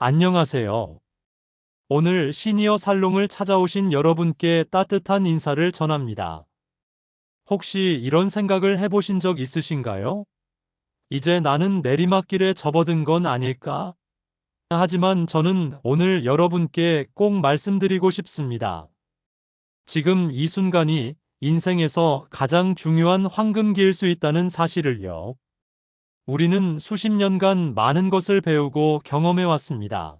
안녕하세요. 오늘 시니어 살롱을 찾아오신 여러분께 따뜻한 인사를 전합니다. 혹시 이런 생각을 해보신 적 있으신가요? 이제 나는 내리막길에 접어든 건 아닐까? 하지만 저는 오늘 여러분께 꼭 말씀드리고 싶습니다. 지금 이 순간이 인생에서 가장 중요한 황금기일 수 있다는 사실을요. 우리는 수십 년간 많은 것을 배우고 경험해 왔습니다.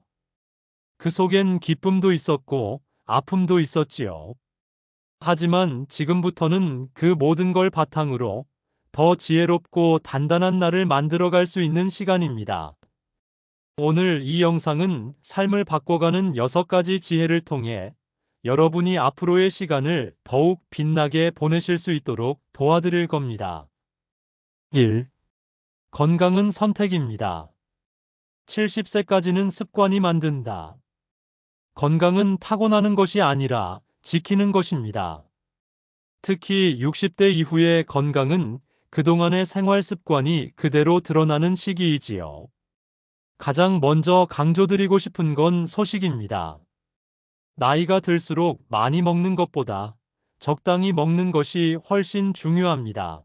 그 속엔 기쁨도 있었고 아픔도 있었지요. 하지만 지금부터는 그 모든 걸 바탕으로 더 지혜롭고 단단한 나를 만들어갈 수 있는 시간입니다. 오늘 이 영상은 삶을 바꿔가는 여섯 가지 지혜를 통해 여러분이 앞으로의 시간을 더욱 빛나게 보내실 수 있도록 도와드릴 겁니다. 1. 건강은 선택입니다. 70세까지는 습관이 만든다. 건강은 타고나는 것이 아니라 지키는 것입니다. 특히 60대 이후의 건강은 그동안의 생활 습관이 그대로 드러나는 시기이지요. 가장 먼저 강조드리고 싶은 건 소식입니다. 나이가 들수록 많이 먹는 것보다 적당히 먹는 것이 훨씬 중요합니다.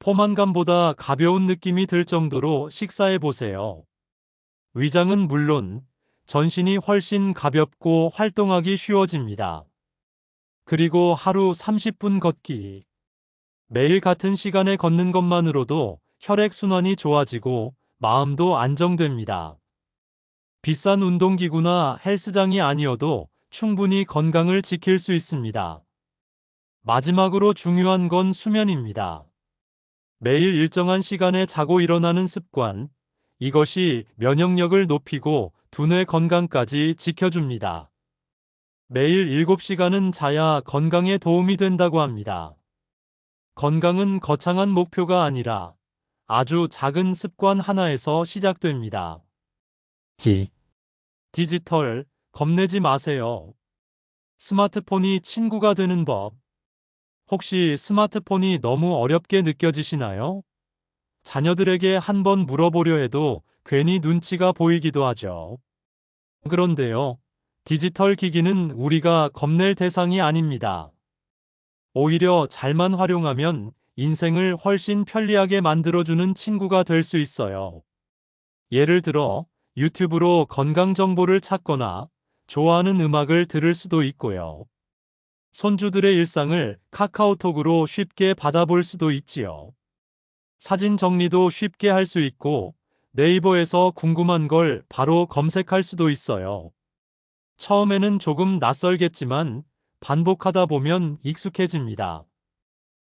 포만감보다 가벼운 느낌이 들 정도로 식사해 보세요. 위장은 물론 전신이 훨씬 가볍고 활동하기 쉬워집니다. 그리고 하루 30분 걷기. 매일 같은 시간에 걷는 것만으로도 혈액순환이 좋아지고 마음도 안정됩니다. 비싼 운동기구나 헬스장이 아니어도 충분히 건강을 지킬 수 있습니다. 마지막으로 중요한 건 수면입니다. 매일 일정한 시간에 자고 일어나는 습관, 이것이 면역력을 높이고 두뇌 건강까지 지켜줍니다. 매일 7시간은 자야 건강에 도움이 된다고 합니다. 건강은 거창한 목표가 아니라 아주 작은 습관 하나에서 시작됩니다. 기. 디지털, 겁내지 마세요. 스마트폰이 친구가 되는 법. 혹시 스마트폰이 너무 어렵게 느껴지시나요? 자녀들에게 한번 물어보려 해도 괜히 눈치가 보이기도 하죠. 그런데요, 디지털 기기는 우리가 겁낼 대상이 아닙니다. 오히려 잘만 활용하면 인생을 훨씬 편리하게 만들어주는 친구가 될 수 있어요. 예를 들어 유튜브로 건강 정보를 찾거나 좋아하는 음악을 들을 수도 있고요. 손주들의 일상을 카카오톡으로 쉽게 받아볼 수도 있지요. 사진 정리도 쉽게 할 수 있고 네이버에서 궁금한 걸 바로 검색할 수도 있어요. 처음에는 조금 낯설겠지만 반복하다 보면 익숙해집니다.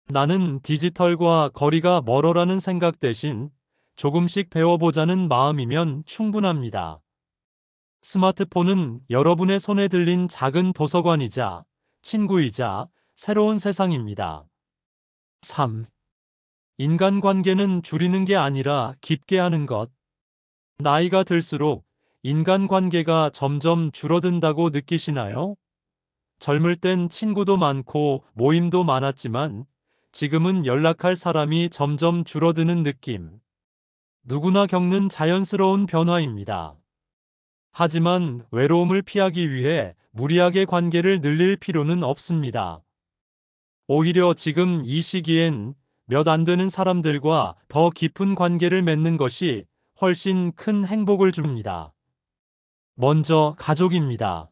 나는 디지털과 거리가 멀어라는 생각 대신 조금씩 배워보자는 마음이면 충분합니다. 스마트폰은 여러분의 손에 들린 작은 도서관이자 친구이자 새로운 세상입니다. 3. 인간관계는 줄이는 게 아니라 깊게 하는 것. 나이가 들수록 인간관계가 점점 줄어든다고 느끼시나요? 젊을 땐 친구도 많고 모임도 많았지만 지금은 연락할 사람이 점점 줄어드는 느낌. 누구나 겪는 자연스러운 변화입니다. 하지만 외로움을 피하기 위해 무리하게 관계를 늘릴 필요는 없습니다. 오히려 지금 이 시기엔 몇 안 되는 사람들과 더 깊은 관계를 맺는 것이 훨씬 큰 행복을 줍니다. 먼저 가족입니다.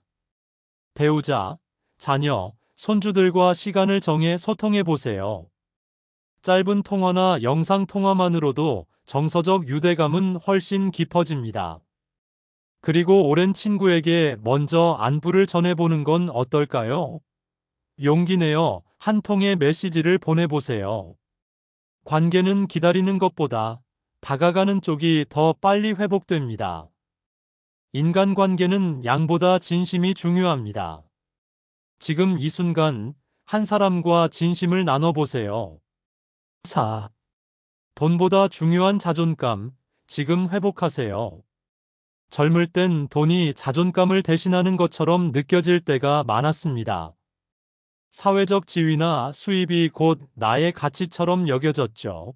배우자, 자녀, 손주들과 시간을 정해 소통해 보세요. 짧은 통화나 영상 통화만으로도 정서적 유대감은 훨씬 깊어집니다. 그리고 오랜 친구에게 먼저 안부를 전해보는 건 어떨까요? 용기 내어 한 통의 메시지를 보내보세요. 관계는 기다리는 것보다 다가가는 쪽이 더 빨리 회복됩니다. 인간관계는 양보다 진심이 중요합니다. 지금 이 순간 한 사람과 진심을 나눠보세요. 4. 돈보다 중요한 자존감, 지금 회복하세요. 젊을 땐 돈이 자존감을 대신하는 것처럼 느껴질 때가 많았습니다. 사회적 지위나 수입이 곧 나의 가치처럼 여겨졌죠.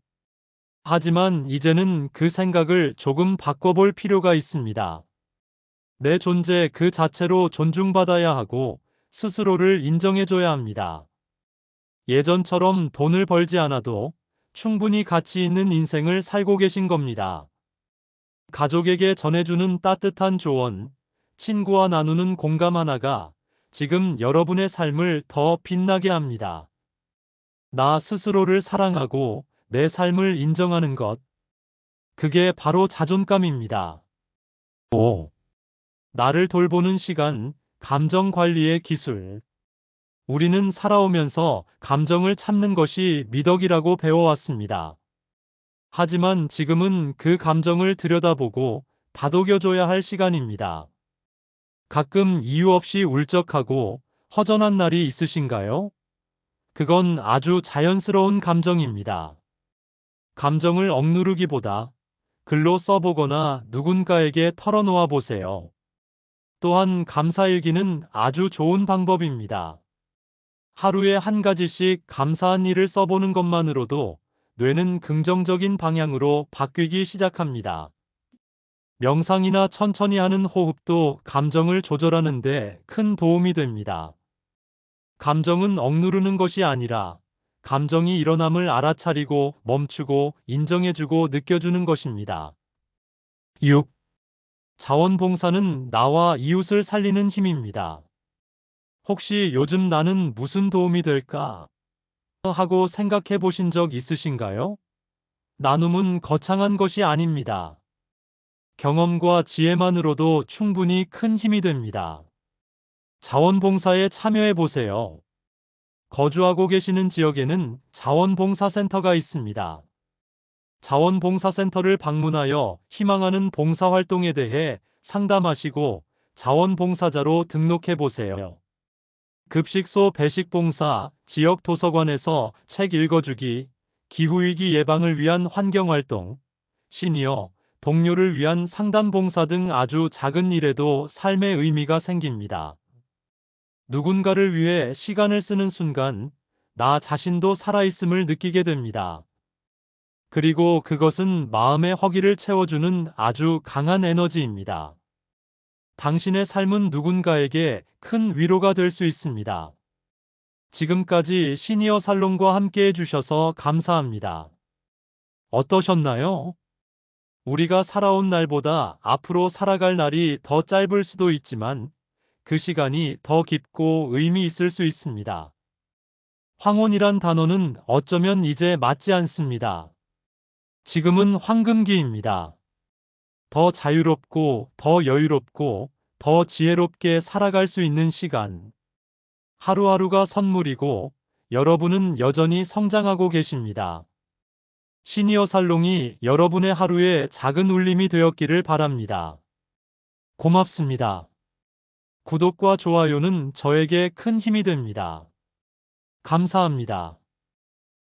하지만 이제는 그 생각을 조금 바꿔볼 필요가 있습니다. 내 존재 그 자체로 존중받아야 하고 스스로를 인정해줘야 합니다. 예전처럼 돈을 벌지 않아도 충분히 가치 있는 인생을 살고 계신 겁니다. 가족에게 전해주는 따뜻한 조언, 친구와 나누는 공감 하나가 지금 여러분의 삶을 더 빛나게 합니다. 나 스스로를 사랑하고 내 삶을 인정하는 것. 그게 바로 자존감입니다. 5. 나를 돌보는 시간, 감정 관리의 기술. 우리는 살아오면서 감정을 참는 것이 미덕이라고 배워왔습니다. 하지만 지금은 그 감정을 들여다보고 다독여줘야 할 시간입니다. 가끔 이유 없이 울적하고 허전한 날이 있으신가요? 그건 아주 자연스러운 감정입니다. 감정을 억누르기보다 글로 써보거나 누군가에게 털어놓아 보세요. 또한 감사일기는 아주 좋은 방법입니다. 하루에 한 가지씩 감사한 일을 써보는 것만으로도 뇌는 긍정적인 방향으로 바뀌기 시작합니다. 명상이나 천천히 하는 호흡도 감정을 조절하는데 큰 도움이 됩니다. 감정은 억누르는 것이 아니라 감정이 일어남을 알아차리고 멈추고 인정해주고 느껴주는 것입니다. 6. 자원봉사는 나와 이웃을 살리는 힘입니다. 혹시 요즘 나는 무슨 도움이 될까? 하고 생각해 보신 적 있으신가요? 나눔은 거창한 것이 아닙니다. 경험과 지혜만으로도 충분히 큰 힘이 됩니다. 자원봉사에 참여해 보세요. 거주하고 계시는 지역에는 자원봉사센터가 있습니다. 자원봉사센터를 방문하여 희망하는 봉사활동에 대해 상담하시고 자원봉사자로 등록해 보세요. 급식소 배식봉사, 지역 도서관에서 책 읽어주기, 기후위기 예방을 위한 환경활동, 시니어, 동료를 위한 상담봉사 등 아주 작은 일에도 삶의 의미가 생깁니다. 누군가를 위해 시간을 쓰는 순간 나 자신도 살아있음을 느끼게 됩니다. 그리고 그것은 마음의 허기를 채워주는 아주 강한 에너지입니다. 당신의 삶은 누군가에게 큰 위로가 될 수 있습니다. 지금까지 시니어 살롱과 함께 해주셔서 감사합니다. 어떠셨나요? 우리가 살아온 날보다 앞으로 살아갈 날이 더 짧을 수도 있지만 그 시간이 더 깊고 의미 있을 수 있습니다. 황혼이란 단어는 어쩌면 이제 맞지 않습니다. 지금은 황금기입니다. 더 자유롭고 더 여유롭고 더 지혜롭게 살아갈 수 있는 시간. 하루하루가 선물이고 여러분은 여전히 성장하고 계십니다. 시니어 살롱이 여러분의 하루에 작은 울림이 되었기를 바랍니다. 고맙습니다. 구독과 좋아요는 저에게 큰 힘이 됩니다. 감사합니다.